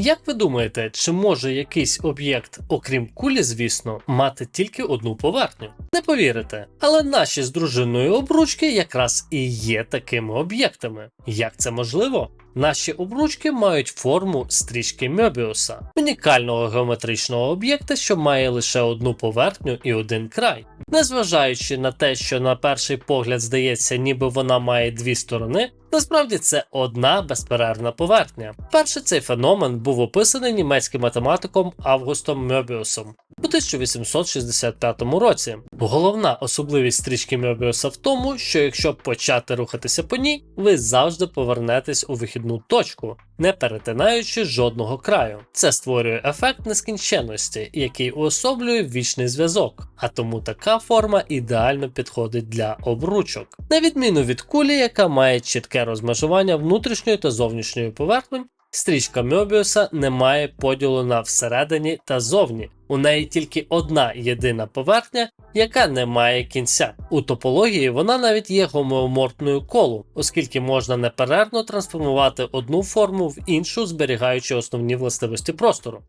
Як ви думаєте, чи може якийсь об'єкт, окрім кулі, звісно, мати тільки одну поверхню? Не повірите, але наші з дружиною обручки якраз і є такими об'єктами. Як це можливо? Наші обручки мають форму стрічки Мьобіуса, унікального геометричного об'єкта, що має лише одну поверхню і один край. Незважаючи на те, що на перший погляд здається, ніби вона має дві сторони, насправді це одна безперервна поверхня. Перше цей феномен був описаний німецьким математиком Августом Мьобіусом у 1865 році. Головна особливість стрічки Мьобіуса в тому, що якщо почати рухатися по ній, ви завжди повернетесь у вихідну точку, не перетинаючи жодного краю. Це створює ефект нескінченності, який уособлює вічний зв'язок, а тому така форма ідеально підходить для обручок. На відміну від кулі, яка має чітке розмежування внутрішньої та зовнішньої поверхонь, Стрічка Мьобіуса не має поділу на всередині та зовні. У неї тільки одна єдина поверхня, яка не має кінця. У топології вона навіть є гомеоморфною колу, оскільки можна неперервно трансформувати одну форму в іншу, зберігаючи основні властивості простору.